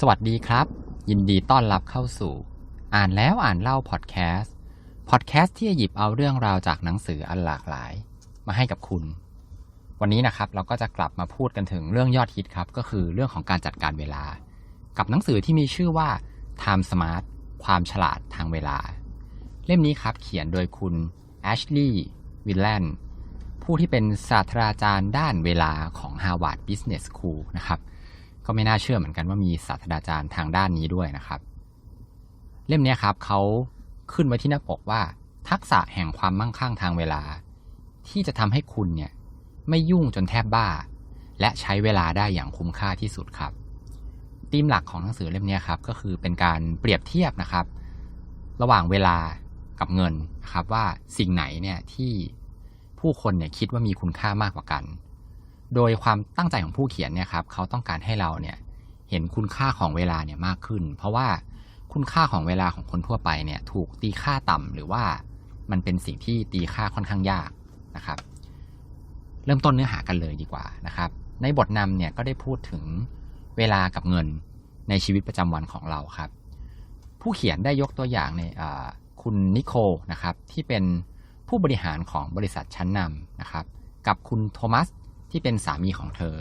สวัสดีครับ ยินดีต้อนรับเข้าสู่ อ่านแล้วอ่านเล่าพอดแคสต์พอดแคสต์ที่จะหยิบเอาเรื่องราวจากหนังสืออันหลากหลาย มาให้กับคุณ วันนี้นะครับเราก็จะกลับมาพูดกันถึงเรื่องยอดฮิตครับ ก็คือเรื่องของการจัดการเวลา กับหนังสือที่มีชื่อว่า Time Smart ความฉลาดทางเวลา เล่มนี้ครับเขียนโดยคุณแอชลีย์วิลแลนผู้ที่เป็นศาสตราจารย์ด้านเวลาของ Harvard Business School นะครับ ก็ไม่น่าเชื่อเหมือนกันว่ามีศาสตราจารย์ทางด้านนี้ด้วยนะครับ เล่มนี้ครับเขาขึ้นไว้ที่หน้าปกว่า ทักษะแห่งความมั่งคั่งทางเวลา ที่จะทำให้คุณเนี่ยไม่ยุ่งจนแทบบ้า และใช้เวลาได้อย่างคุ้มค่าที่สุดครับธีมหลักของหนังสือเล่มนี้ครับก็คือเป็นการเปรียบเทียบนะครับ ระหว่างเวลากับเงินนะครับว่าสิ่งไหนเนี่ยที่ผู้คนเนี่ยคิดว่ามีคุณค่ามากกว่ากัน โดยความตั้งใจของผู้เขียนเนี่ยครับเขาต้องการให้เราเนี่ยเห็นคุณค่าของเวลาเนี่ยมากขึ้น เพราะว่าคุณค่าของเวลาของคนทั่วไปเนี่ยถูกตีค่าต่ำหรือว่ามันเป็นสิ่งที่ตีค่าค่อนข้างยากนะครับ เริ่มต้นเนื้อหากันเลยดีกว่านะครับ ในบทนำเนี่ยก็ได้พูดถึงเวลากับเงินในชีวิตประจำวันของเราครับ ผู้เขียนได้ยกตัวอย่างในคุณนิโคนะครับที่เป็นผู้บริหารของบริษัทชั้นนำนะครับ กับคุณโทมัส ที่เป็นสามีของเธอ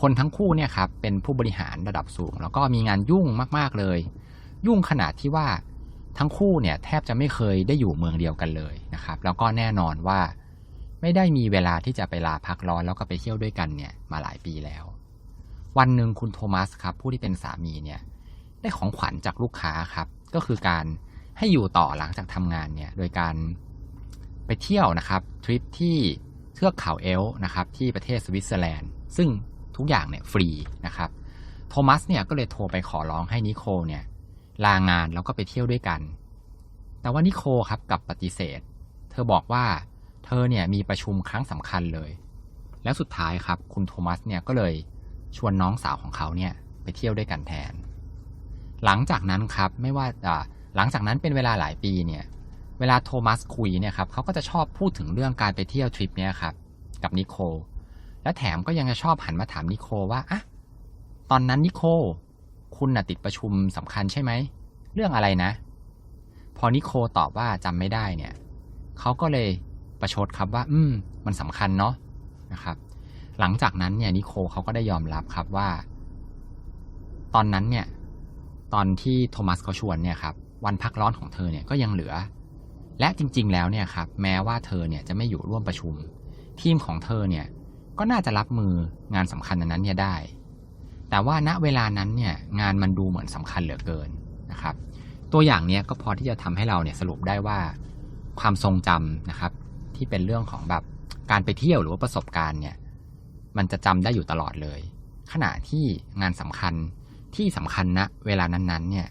คนทั้งคู่เนี่ยครับเป็นผู้บริหารระดับสูง แล้วก็มีงานยุ่งมากๆเลย ยุ่งขนาดที่ว่าทั้งคู่เนี่ยแทบจะไม่เคยได้อยู่เมืองเดียวกันเลยนะครับ แล้วก็แน่นอนว่าไม่ได้มีเวลาที่จะไปลาพักร้อนแล้วก็ไปเที่ยวด้วยกันเนี่ยมาหลายปีแล้ว วันหนึ่งคุณโทมัสครับผู้ที่เป็นสามีเนี่ยได้ของขวัญจากลูกค้าครับ ก็คือการให้อยู่ต่อหลังจากทำงานเนี่ยโดยการไปเที่ยวนะครับทริปที่ เทือกเขาเอล์นะครับที่ประเทศสวิตเซอร์แลนด์ ซึ่งทุกอย่างเนี่ยฟรีนะครับ โทมัสเนี่ยก็เลยโทรไปขอร้องให้นิโคลเนี่ยลางานแล้วก็ไปเที่ยวด้วยกัน แต่ว่านิโคลครับกลับปฏิเสธ เธอบอกว่าเธอเนี่ยมีประชุมครั้งสำคัญเลย แล้วสุดท้ายครับคุณโทมัสเนี่ยก็เลยชวนน้องสาวของเขาเนี่ยไปเที่ยวด้วยกันแทน หลังจากนั้นครับไม่ว่าหลังจากนั้นเป็นเวลาหลายปีเนี่ย เวลาโทมัสคุยเนี่ยครับเขาก็จะชอบพูดถึงเรื่องการไปเที่ยวทริปเนี่ยครับกับนิโคลและแถมก็ยังจะชอบหันมาถามนิโคลว่าอะตอนนั้นนิโคลคุณน่ะติดประชุมสำคัญใช่ไหม เรื่องอะไรนะ พอนิโคลตอบว่าจำไม่ได้เนี่ยเขาก็เลยประชดครับว่า อืม มันสำคัญเนาะนะครับ หลังจากนั้นเนี่ยนิโคลเขาก็ได้ยอมรับครับว่า ตอนนั้นเนี่ย ตอนที่โทมัสเขาชวนเนี่ยครับ วันพักร้อนของเธอเนี่ยก็ยังเหลือ และจริง ๆ แล้วเนี่ยครับแม้ว่าเธอเนี่ยจะไม่อยู่ร่วมประชุม ทีมของเธอเนี่ยก็น่าจะรับมืองานสำคัญนั้นเนี่ยได้ แต่ว่าณเวลานั้นเนี่ยงานมันดูเหมือนสำคัญเหลือเกินนะครับ ตัวอย่างเนี้ยก็พอที่จะทำให้เราเนี่ยสรุปได้ว่าความทรงจำนะครับ ที่เป็นเรื่องของแบบการไปเที่ยวหรือว่าประสบการณ์เนี่ย มันจะจำได้อยู่ตลอดเลย ขณะที่งานสำคัญที่สำคัญณนะเวลานั้นๆ เนี่ย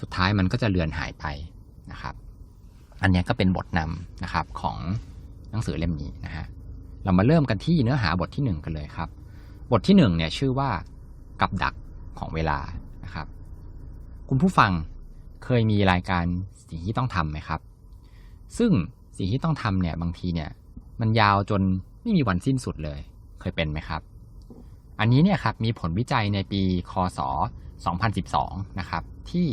สุดท้ายมันก็จะเลือนหายไปนะครับ อันนี้ก็เป็นบทนำนะครับของหนังสือเล่มนี้นะฮะเรามาเริ่มกันที่เนื้อหาบทที่หนึ่งกันเลยครับ บทที่หนึ่งเนี่ยชื่อว่ากับดักของเวลานะครับ คุณผู้ฟังเคยมีรายการสิ่งที่ต้องทำไหมครับ ซึ่งสิ่งที่ต้องทำเนี่ยบางทีเนี่ยมันยาวจนไม่มีวันสิ้นสุดเลยเคยเป็นไหมครับ อันนี้เนี่ยครับมีผลวิจัยในปีคศ 2012 นะครับที่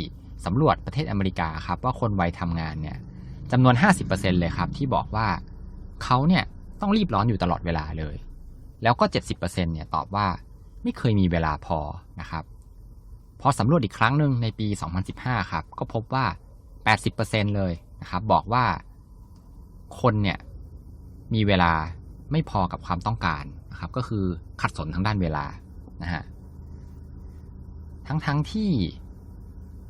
สำรวจประเทศอเมริกาครับว่าคนวัยทำงานเนี่ย จำนวน 50%เลยครับ ที่บอกว่าเขาเนี่ยต้องรีบร้อนอยู่ตลอดเวลาเลย แล้วก็ 70%เนี่ยตอบว่าไม่เคยมีเวลาพอนะครับ พอสำรวจอีกครั้งหนึ่งในปี 2015 ครับ ก็พบว่า 80%เลยนะครับ บอกว่าคนเนี่ยมีเวลาไม่พอกับความต้องการนะครับ ก็คือขัดสนทางด้านเวลานะฮะทั้งๆทที่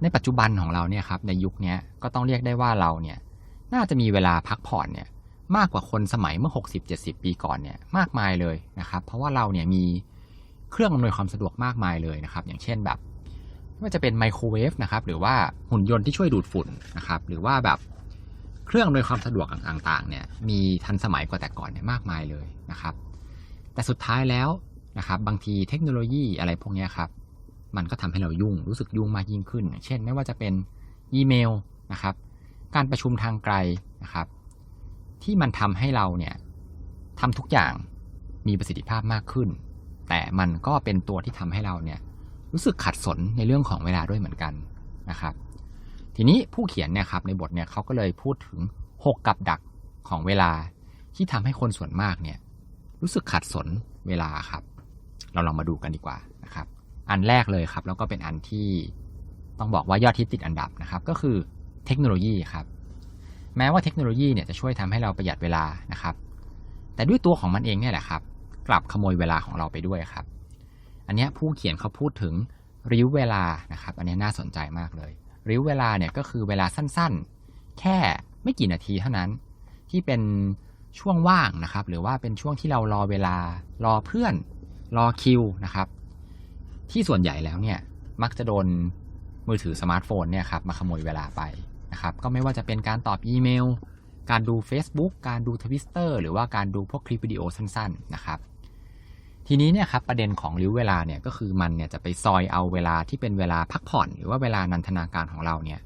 ในปัจจุบันของเราเนี่ยครับในยุคนี้ก็ต้องเรียกได้ว่าเราเนี่ย น่าจะมีเวลาพักผ่อนเนี่ยมากกว่าคนสมัยเมื่อ 60-70 ปีก่อนเนี่ยมากมายเลยนะครับ เพราะว่าเราเนี่ยมีเครื่องอำนวยความสะดวกมากมายเลยนะครับ อย่างเช่นแบบไม่ว่าจะเป็นไมโครเวฟนะครับ หรือว่าหุ่นยนต์ที่ช่วยดูดฝุ่นนะครับ หรือว่าแบบเครื่องอำนวยความสะดวกต่างๆ เนี่ยมีทันสมัยกว่าแต่ก่อนเนี่ยมากมายเลยนะครับ แต่สุดท้ายแล้วนะครับ บางทีเทคโนโลยีอะไรพวกนี้ครับ มันก็ทำให้เรายุ่งรู้สึกยุ่งมากยิ่งขึ้นเช่น ไม่ว่าจะเป็นอีเมลนะครับ การประชุมทางไกลนะครับ ที่มันทำให้เราเนี่ยทำทุกอย่างมีประสิทธิภาพมากขึ้น แต่มันก็เป็นตัวที่ทำให้เราเนี่ยรู้สึกขัดสนในเรื่องของเวลาด้วยเหมือนกันนะครับ ทีนี้ผู้เขียนเนี่ยครับในบทเนี่ยเขาก็เลยพูดถึง 6 กับดักของเวลาที่ทำให้คนส่วนมากเนี่ยรู้สึกขัดสนเวลาครับ เราลองมาดูกันดีกว่านะครับ อันแรกเลยครับ แล้วก็เป็นอันที่ต้องบอกว่ายอดฮิตติดอันดับนะครับ ก็คือ เทคโนโลยีครับ แม้ว่าเทคโนโลยีเนี่ยจะช่วยทำให้เราประหยัดเวลานะครับ แต่ด้วยตัวของมันเองเนี่ยแหละครับ กลับขโมยเวลาของเราไปด้วยครับ อันนี้ผู้เขียนเขาพูดถึงริ้วเวลานะครับ อันนี้น่าสนใจมากเลย ริ้วเวลาเนี่ยก็คือเวลาสั้นๆ แค่ไม่กี่นาทีเท่านั้น ที่เป็นช่วงว่างนะครับ หรือว่าเป็นช่วงที่เรารอเวลารอเพื่อนรอคิวนะครับ ที่ส่วนใหญ่แล้วเนี่ยมักจะโดนมือถือสมาร์ทโฟนเนี่ยครับมาขโมยเวลาไป นะครับก็ไม่ว่าจะเป็นการตอบอีเมล การดู Facebook การดูทวิสเตอร์หรือว่าการดูพวกคลิปวิดีโอสั้นๆนะครับทีนี้เนี่ยครับประเด็นของริ้วเวลาเนี่ยก็คือมันเนี่ยจะไปซอยเอาเวลาที่เป็นเวลาพักผ่อน หรือว่าเวลานันทนาการของเราเนี่ย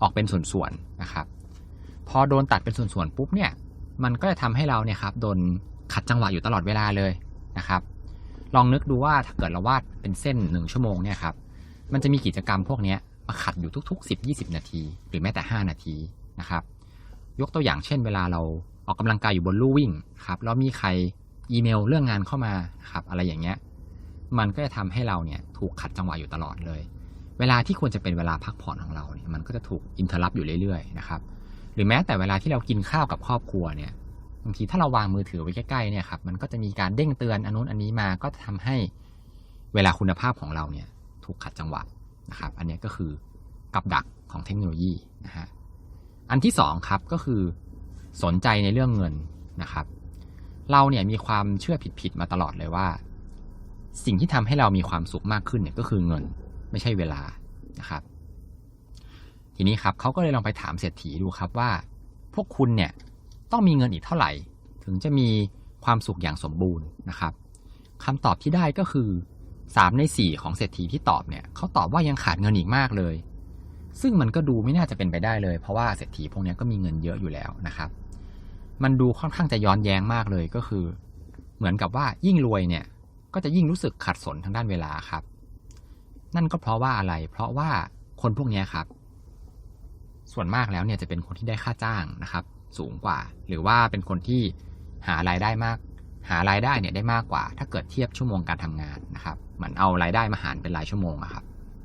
ออกเป็นส่วนๆนะครับ พอโดนตัดเป็นส่วนๆปุ๊บเนี่ยมันก็จะทำให้เราเนี่ยครับโดนขัดจังหวะอยู่ตลอดเวลาเลยนะครับ ลองนึกดูว่าถ้าเกิดเราวาดเป็นเส้นหนึ่งชั่วโมงเนี่ยครับมันจะมีกิจกรรมพวกนี้ มาขัดอยู่ทุก ๆ 10-20 นาที หรือแม้แต่ 5 นาทีนะครับยกตัวอย่างเช่น เวลาเราออกกำลังกายอยู่บนลู่วิ่งครับแล้วมีใครอีเมลเรื่องงานเข้ามาครับอะไรอย่างเงี้ยมันก็จะทำให้เราเนี่ยถูกขัดจังหวะอยู่ตลอดเลย เวลาที่ควรจะเป็นเวลาพักผ่อนของเราเนี่ยมันก็จะถูกอินเทอร์รับอยู่เรื่อยๆนะครับหรือแม้แต่เวลาที่เรากินข้าวกับครอบครัวเนี่ยบางทีถ้าเราวางมือถือไว้ใกล้ๆเนี่ยครับมันก็จะมีการเด้งเตือนอันนู้นอันนี้มาก็จะทำให้เวลาคุณภาพของเราเนี่ยถูกขัดจังหวะ นะครับอันนี้ก็คือกับดักของเทคโนโลยีนะฮะอันที่สองครับก็คือสนใจในเรื่องเงินนะครับ เราเนี่ยมีความเชื่อผิดๆมาตลอดเลยว่า สิ่งที่ทำให้เรามีความสุขมากขึ้นเนี่ยก็คือเงินไม่ใช่เวลานะครับ ทีนี้ครับเขาก็เลยลองไปถามเศรษฐีดูครับว่า พวกคุณเนี่ยต้องมีเงินอีกเท่าไหร่ ถึงจะมีความสุขอย่างสมบูรณ์นะครับคำตอบที่ได้ก็คือ สามในสี่ของเศรษฐีที่ตอบเนี่ยเขาตอบว่ายังขาดเงินอีกมากเลย ซึ่งมันก็ดูไม่น่าจะเป็นไปได้เลย เพราะว่าเศรษฐีพวกนี้ก็มีเงินเยอะอยู่แล้วนะครับ มันดูค่อนข้างจะย้อนแย้งมากเลยก็คือ เหมือนกับว่ายิ่งรวยเนี่ย ก็จะยิ่งรู้สึกขัดสนทางด้านเวลาครับ นั่นก็เพราะว่าอะไร เพราะว่าคนพวกนี้ครับ ส่วนมากแล้วเนี่ยจะเป็นคนที่ได้ค่าจ้างนะครับ สูงกว่า หรือว่าเป็นคนที่หารายได้มาก หารายได้เนี่ยได้มากกว่า ถ้าเกิดเทียบชั่วโมงการทำงานนะครับ เหมือนเอารายได้มาหารเป็นรายชั่วโมงอะครับ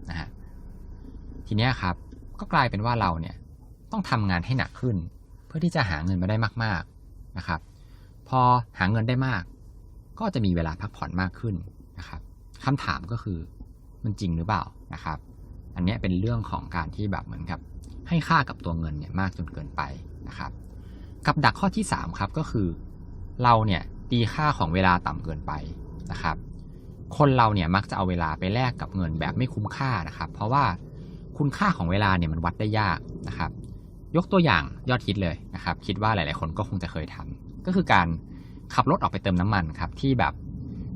นะฮะทีเนี้ยครับก็กลายเป็นว่าเราเนี่ยต้องทำงานให้หนักขึ้น เพื่อที่จะหาเงินมาได้มากๆนะครับ พอหาเงินได้มาก ก็จะมีเวลาพักผ่อนมากขึ้นนะครับคำถามก็คือมันจริงหรือเปล่านะครับ อันนี้เป็นเรื่องของการที่แบบเหมือนกับ ให้ค่ากับตัวเงินเนี่ยมากจนเกินไปนะครับ กับดักข้อที่3ครับก็คือ เราเนี่ยตีค่าของเวลาต่ำเกินไปนะครับ คนเราเนี่ยมักจะเอาเวลาไปแลกกับเงินแบบไม่คุ้มค่านะครับ เพราะว่าคุณค่าของเวลาเนี่ยมันวัดได้ยากนะครับ ยกตัวอย่างยอดฮิตเลยนะครับ คิดว่าหลาย ๆ คนก็คงจะเคยทำก็คือการขับรถออกไปเติมน้ำมันครับ ที่แบบ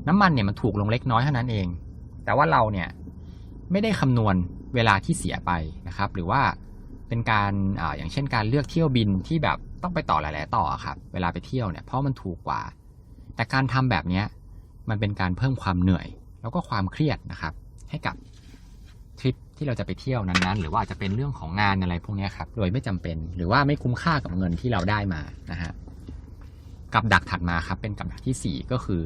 น้ำมันเนี่ยมันถูกลงเล็กน้อยเท่านั้นเอง แต่ว่าเราเนี่ยไม่ได้คำนวณเวลาที่เสียไปนะครับ หรือว่าเป็นการออย่างเช่นการเลือกเที่ยวบินที่แบบต้องไปต่อหลาย ๆ ต่อครับ เวลาไปเที่ยวเนี่ยเพราะมันถูกกว่า แต่การทำแบบเนี้ย มันเป็นการเพิ่มความเหนื่อย แล้วก็ความเครียดนะครับ ให้กับทริปที่เราจะไปเที่ยวนั้นๆ หรือว่าอาจจะเป็นเรื่องของงานอะไรพวกนี้ครับ โดยไม่จำเป็น หรือว่าไม่คุ้มค่ากับเงินที่เราได้มานะฮะกับดักถัดมาครับ เป็นกับดักที่ 4 ก็คือ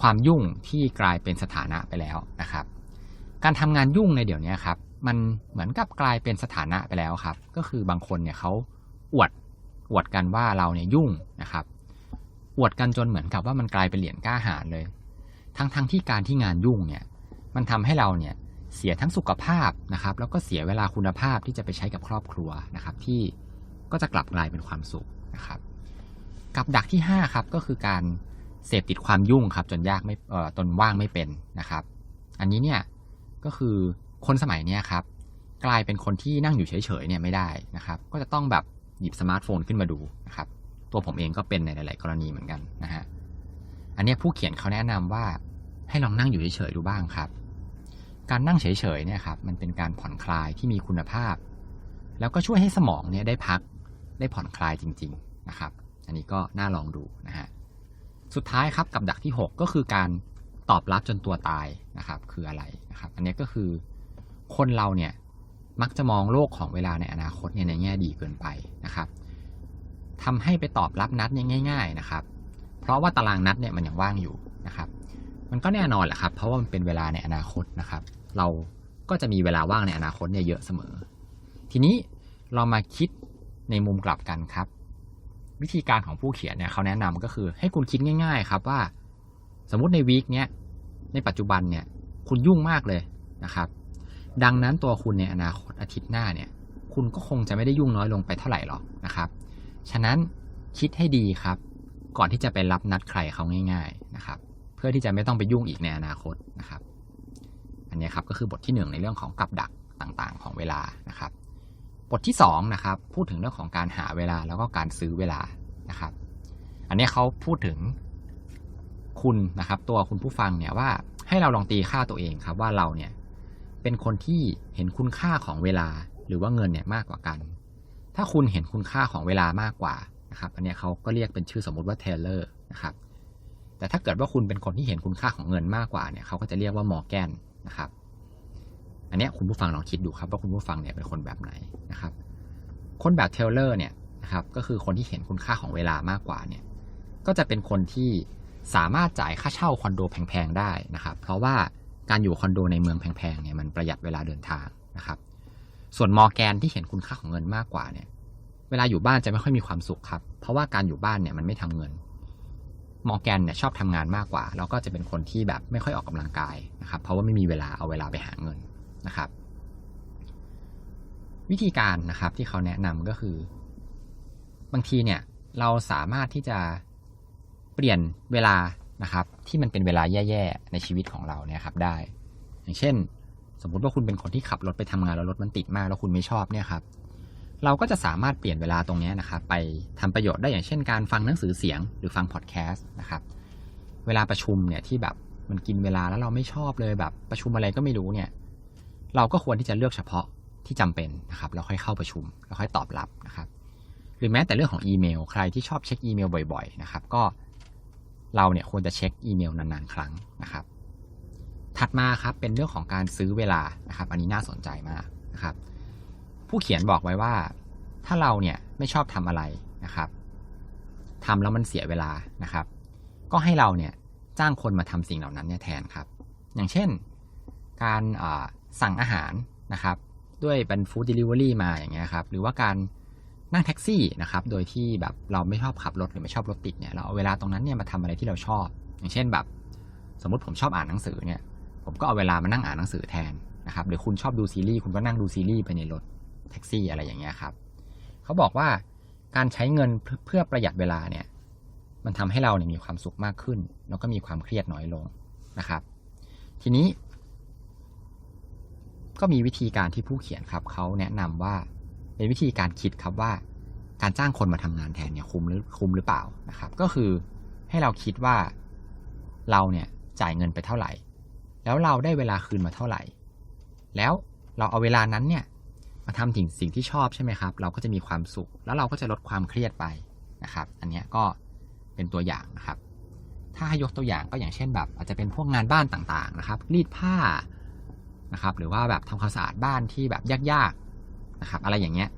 ความยุ่งที่กลายเป็นสถานะไปแล้วนะครับ การทำงานยุ่งในเดี๋ยวนี้ครับ มันเหมือนกับกลายเป็นสถานะไปแล้วครับ ก็คือบางคนเนี่ยเขาอวดอวดกันว่าเราเนี่ยยุ่งนะครับ อวดกันจนเหมือนกับว่ามันกลายเป็นเหรียญกล้าหาญเลย ทั้งๆทที่การที่งานยุ่งเนี่ยมันทำให้เราเนี่ยเสียทั้งสุขภาพนะครับ แล้วก็เสียเวลาคุณภาพที่จะไปใช้กับครอบครัวนะครับ ที่ก็จะกลับกลายเป็นความสุขนะครับ กับดักที่ 5 ครับก็คือการเสพติดความยุ่งครับ จนยากไม่เอ่อตนว่างไม่เป็นนะครับ อันนี้เนี่ยก็คือคนสมัยเนี้ยครับกลายเป็นคนที่นั่งอยู่เฉยๆเนี่ยไม่ได้นะครับ ก็จะต้องแบบหยิบสมาร์ทโฟนขึ้นมาดูนะครับ ตัวผมเองก็เป็นในหลาย ๆ กรณีเหมือนกันนะฮะอันนี้ผู้เขียนเขาแนะนำว่า ให้ลองนั่งอยู่เฉยๆดูบ้างครับ การนั่งเฉยๆเนี่ยครับมันเป็นการผ่อนคลายที่มีคุณภาพ แล้วก็ช่วยให้สมองเนี่ยได้พักได้ผ่อนคลายจริง ๆนะครับ อันนี้ก็น่าลองดูนะฮะสุดท้ายครับกับดักที่ 6 ก็คือการตอบรับจนตัวตายนะครับ คืออะไรนะครับ อันนี้ก็คือคนเราเนี่ยมักจะมองโลกของเวลาในอนาคตเนี่ยในแง่ดีเกินไปนะครับทำให้ไปตอบรับนัดเนี่ยง่าย ๆนะครับ เพราะว่าตารางนัดเนี่ยมันยังว่างอยู่นะครับ มันก็แน่นอนแหละครับ เพราะว่ามันเป็นเวลาในอนาคตนะครับ เราก็จะมีเวลาว่างในอนาคตเนี่ยเยอะเสมอ ทีนี้เรามาคิดในมุมกลับกันครับ วิธีการของผู้เขียนเนี่ยเขาแนะนำก็คือ ให้คุณคิดง่าย ๆ ครับว่า สมมติในวีคเนี้ยในปัจจุบันเนี่ยคุณยุ่งมากเลยนะครับ ดังนั้นตัวคุณในอนาคตอาทิตย์หน้าเนี่ย คุณก็คงจะไม่ได้ยุ่งน้อยลงไปเท่าไหร่หรอกนะครับ ฉะนั้นคิดให้ดีครับ ก่อนที่จะไปรับนัดใครเขาง่าย ๆนะครับ เพื่อที่จะไม่ต้องไปยุ่งอีกในอนาคตนะครับ อันนี้ครับก็คือบทที่หนึ่งในเรื่องของกับดักต่างๆ ของเวลานะครับ บทที่สองนะครับพูดถึงเรื่องของการหาเวลาแล้วก็การซื้อเวลานะครับ อันนี้เขาพูดถึงคุณนะครับ ตัวคุณผู้ฟังเนี่ยว่าให้เราลองตีค่าตัวเองครับว่าเราเนี่ยเป็นคนที่เห็นคุณค่าของเวลาหรือว่าเงินเนี่ยมากกว่ากัน ถ้าคุณเห็นคุณค่าของเวลามากกว่านะครับ อันนี้เขาก็เรียกเป็นชื่อสมมุติว่าเทเลอร์นะครับ แต่ถ้าเกิดว่าคุณเป็นคนที่เห็นคุณค่าของเงินมากกว่าเนี่ยเขาก็จะเรียกว่ามอร์แกนนะครับ อันนี้คุณผู้ฟังลองคิดดูครับว่าคุณผู้ฟังเนี่ยเป็นคนแบบไหนนะครับ คนแบบเทเลอร์เนี่ยนะครับก็คือคนที่เห็นคุณค่าของเวลามากกว่าเนี่ยก็จะเป็นคนที่สามารถจ่ายค่าเช่าคอนโดแพงๆได้นะครับ เพราะว่าการอยู่คอนโดในเมืองแพงๆเนี่ยมันประหยัดเวลาเดินทางนะครับ ส่วนมอร์แกนที่เห็นคุณค่าของเงินมากกว่าเนี่ย เวลาอยู่บ้านจะไม่ค่อยมีความสุขครับ เพราะว่าการอยู่บ้านเนี่ยมันไม่ทำเงิน มอร์แกนเนี่ยชอบทำงานมากกว่า แล้วก็จะเป็นคนที่แบบไม่ค่อยออกกำลังกายนะครับ เพราะว่าไม่มีเวลาเอาเวลาไปหาเงินนะครับ วิธีการนะครับที่เขาแนะนำก็คือ บางทีเนี่ยเราสามารถที่จะเปลี่ยนเวลานะครับ ที่มันเป็นเวลาแย่ๆในชีวิตของเราเนี่ยครับได้ อย่างเช่น สมมุติว่าคุณเป็นคนที่ขับรถไปทำงานแล้วรถมันติดมากแล้วคุณไม่ชอบเนี่ยครับ เราก็จะสามารถเปลี่ยนเวลาตรงนี้นะครับไปทำประโยชน์ได้อย่างเช่นการฟังหนังสือเสียงหรือฟังพอดแคสต์นะครับ เวลาประชุมเนี่ยที่แบบมันกินเวลาแล้วเราไม่ชอบเลยแบบประชุมอะไรก็ไม่รู้เนี่ย เราก็ควรที่จะเลือกเฉพาะที่จำเป็นนะครับแล้วค่อยเข้าประชุมแล้วค่อยตอบรับนะครับ หรือแม้แต่เรื่องของอีเมล ใครที่ชอบเช็คอีเมลบ่อยๆนะครับ ก็เราเนี่ยควรจะเช็คอีเมลนานๆ ครั้งนะครับ ถัดมาครับเป็นเรื่องของการซื้อเวลานะครับ อันนี้น่าสนใจมากนะครับ ผู้เขียนบอกไว้ว่า ถ้าเราเนี่ยไม่ชอบทำอะไรนะครับทำแล้วมันเสียเวลานะครับ ก็ให้เราเนี่ยจ้างคนมาทำสิ่งเหล่านั้นเนี่ยแทนครับ อย่างเช่น การสั่งอาหารนะครับ ด้วยเป็นฟู้ดเดลิเวอรี่มาอย่างเงี้ยครับหรือว่าการนั่งแท็กซี่นะครับ โดยที่แบบเราไม่ชอบขับรถหรือไม่ชอบรถติดเนี่ยเราเอาเวลาตรงนั้นเนี่ยมาทำอะไรที่เราชอบ อย่างเช่นแบบ สมมติผมชอบอ่านหนังสือเนี่ย ผมก็เอาเวลามานั่งอ่านหนังสือแทนนะครับหรือคุณชอบดูซีรีส์คุณก็นั่งดูซีรีส์ไปในรถ แท็กซี่อะไรอย่างเงี้ยครับเขาบอกว่าการใช้เงินเพื่อประหยัดเวลาเนี่ย มันทำให้เราเนี่ยมีความสุขมากขึ้น แล้วก็มีความเครียดน้อยลงนะครับ ทีนี้ ก็มีวิธีการที่ผู้เขียนครับเขาแนะนำว่าเป็นวิธีการคิดครับว่า การจ้างคนมาทำงานแทนเนี่ยคุ้มหรือคุ้มหรือเปล่านะครับ ก็คือให้เราคิดว่าเราเนี่ยจ่ายเงินไปเท่าไหร่ แล้วเราได้เวลาคืนมาเท่าไหร่ แล้วเราเอาเวลานั้นเนี่ย มาทำสิ่งสิ่งที่ชอบใช่ไหมครับ เราก็จะมีความสุข แล้วเราก็จะลดความเครียดไปนะครับ อันนี้ก็เป็นตัวอย่างนะครับ ถ้าให้ยกตัวอย่างก็อย่างเช่นแบบ อาจจะเป็นพวกงานบ้านต่างๆนะครับ รีดผ้านะครับ หรือว่าแบบทำความสะอาดบ้านที่แบบยากๆนะครับ อะไรอย่างเงี้ย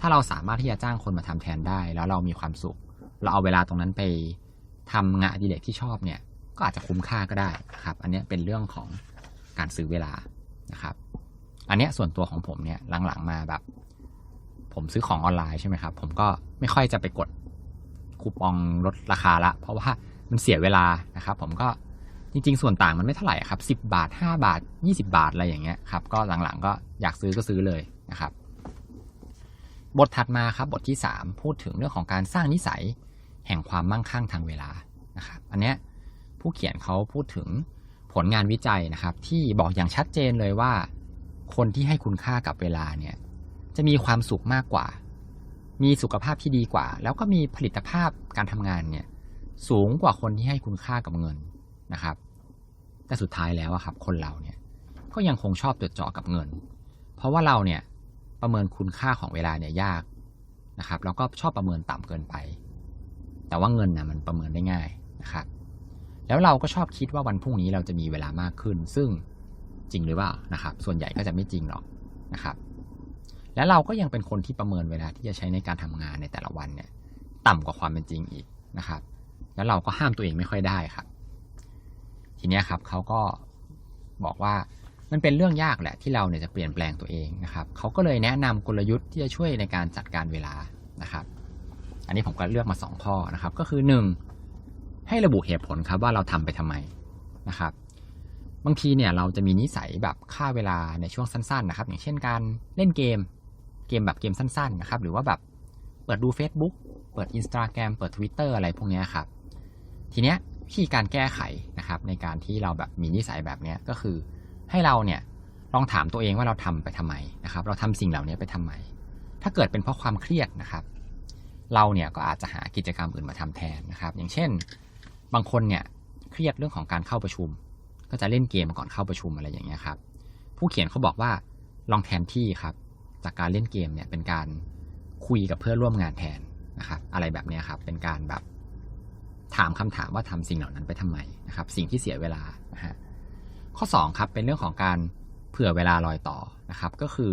ถ้าเราสามารถที่จะจ้างคนมาทำแทนได้ แล้วเรามีความสุข เราเอาเวลาตรงนั้นไปทำงานอดิเรกที่ชอบเนี่ย ก็อาจจะคุ้มค่าก็ได้นะครับ อันนี้เป็นเรื่องของการซื้อเวลานะครับ อันนี้ส่วนตัวของผมเนี่ยหลังๆมาแบบ ผมซื้อของออนไลน์ใช่ไหมครับ ผมก็ไม่ค่อยจะไปกดคูปองลดราคาละ เพราะว่ามันเสียเวลานะครับ ผมก็จริง ๆ ส่วนต่างมันไม่เท่าไหร่ครับสิบาทห้าบาทยี่สิบาทอะไรอย่างเงี้ยครับก็หลังๆ ก็อยากซื้อก็ซื้อเลยนะครับ บทถัดมาครับบทที่สามพูดถึงเรื่องของการสร้างนิสัยแห่งความมั่งคั่งทางเวลานะครับอันเนี้ยผู้เขียนเขาพูดถึงผลงานวิจัยนะครับ ที่บอกอย่างชัดเจนเลยว่า คนที่ให้คุณค่ากับเวลาเนี่ยจะมีความสุขมากกว่า มีสุขภาพที่ดีกว่า แล้วก็มีผลิตภาพการทำงานเนี่ยสูงกว่าคนที่ให้คุณค่ากับเงินนะครับ แต่สุดท้ายแล้วครับ คนเราเนี่ยก็ยังคงชอบจดจ่อกับเงิน เพราะว่าเราเนี่ยประเมินคุณค่าของเวลาเนี่ยยากนะครับ แล้วก็ชอบประเมินต่ำเกินไป แต่ว่าเงินนะมันประเมินได้ง่ายนะครับ แล้วเราก็ชอบคิดว่าวันพรุ่งนี้เราจะมีเวลามากขึ้น ซึ่ง จริงหรือเปล่านะครับ ส่วนใหญ่ก็จะไม่จริงหรอกนะครับ แล้วเราก็ยังเป็นคนที่ประเมินเวลาที่จะใช้ในการทำงานในแต่ละวันเนี่ย ต่ำกว่าความเป็นจริงอีกนะครับ แล้วเราก็ห้ามตัวเองไม่ค่อยได้ครับ ทีนี้ครับเขาก็บอกว่ามันเป็นเรื่องยากแหละที่เราเนี่ยจะเปลี่ยนแปลงตัวเองนะครับเขาก็เลยแนะนำกลยุทธ์ที่จะช่วยในการจัดการเวลานะครับ อันนี้ผมก็เลือกมาสองข้อนะครับ ก็คือหนึ่งให้ระบุเหตุผลครับว่าเราทำไปทำไมนะครับ บางทีเนี่ยเราจะมีนิสัยแบบฆ่าเวลาในช่วงสั้นๆนะครับ อย่างเช่นการเล่นเกม เกมแบบเกมสั้นๆนะครับ หรือว่าแบบเปิดดู Facebook เปิด Instagram เปิด Twitter อะไรพวกนี้ครับ ทีเนี้ยวิธีการแก้ไขนะครับ ในการที่เราแบบมีนิสัยแบบเนี้ยก็คือ ให้เราเนี่ยลองถามตัวเองว่าเราทำไปทำไมนะครับ เราทำสิ่งเหล่านี้ไปทำไม ถ้าเกิดเป็นเพราะความเครียดนะครับ เราเนี่ยก็อาจจะหากิจกรรมอื่นมาทำแทนนะครับ อย่างเช่น บางคนเนี่ยเครียดเรื่องของการเข้าประชุม ก็จะเล่นเกมก่อนเข้าประชุมอะไรอย่างเงี้ยครับ ผู้เขียนเขาบอกว่าลองแทนที่ครับ จากการเล่นเกมเนี่ยเป็นการคุยกับเพื่อร่วมงานแทนนะครับ อะไรแบบเนี้ยครับ เป็นการแบบถามคำถามว่าทำสิ่งเหล่านั้นไปทำไมนะครับ สิ่งที่เสียเวลานะฮะข้อ2ครับเป็นเรื่องของการเผื่อเวลาลอยต่อนะครับ ก็คือ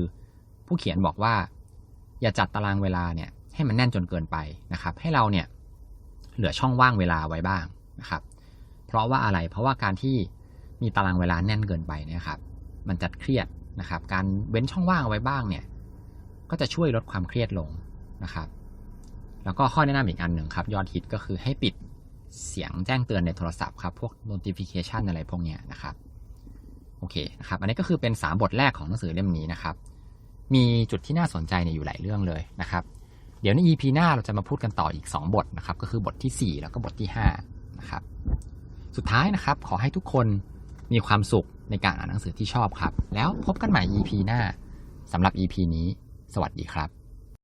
ผู้เขียนบอกว่า อย่าจัดตารางเวลาเนี่ย ให้มันแน่นจนเกินไปนะครับ ให้เราเนี่ยเหลือช่องว่างเวลาไว้บ้างนะครับ เพราะว่าอะไรเพราะว่าการที่ มีตารางเวลาแน่นเกินไปนี่ยครับ มันจัดเครียดนะครับ การเว้นช่องว่างเอาไว้บ้างเนี่ยก็จะช่วยลดความเครียดลงนะครับ แล้วก็ข้อแนะนำอีกอันหนึ่งครับ ยอดฮิตก็คือให้ปิดเสียงแจ้งเตือนในโทรศัพท์ครับ พวก notification อะไรพวกเนี้ยนะครับ โอเคนะครับ อันนี้ก็คือเป็น 3 บทแรกของหนังสือเล่มนี้นะครับ มีจุดที่น่าสนใจในยอยู่หลายเรื่องเลยนะครับ เดี๋ยวใน EP หน้าเราจะมาพูดกันต่ออีก 2 บทนะครับ ก็คือบทที่ 4 แล้วก็บทที่5นะครับ สุดท้ายนะครับ ขอให้ทุกคน มีความสุขในการอ่านหนังสือที่ชอบครับ แล้วพบกันใหม่ EP หน้าสำหรับ EP นี้ สวัสดีครับ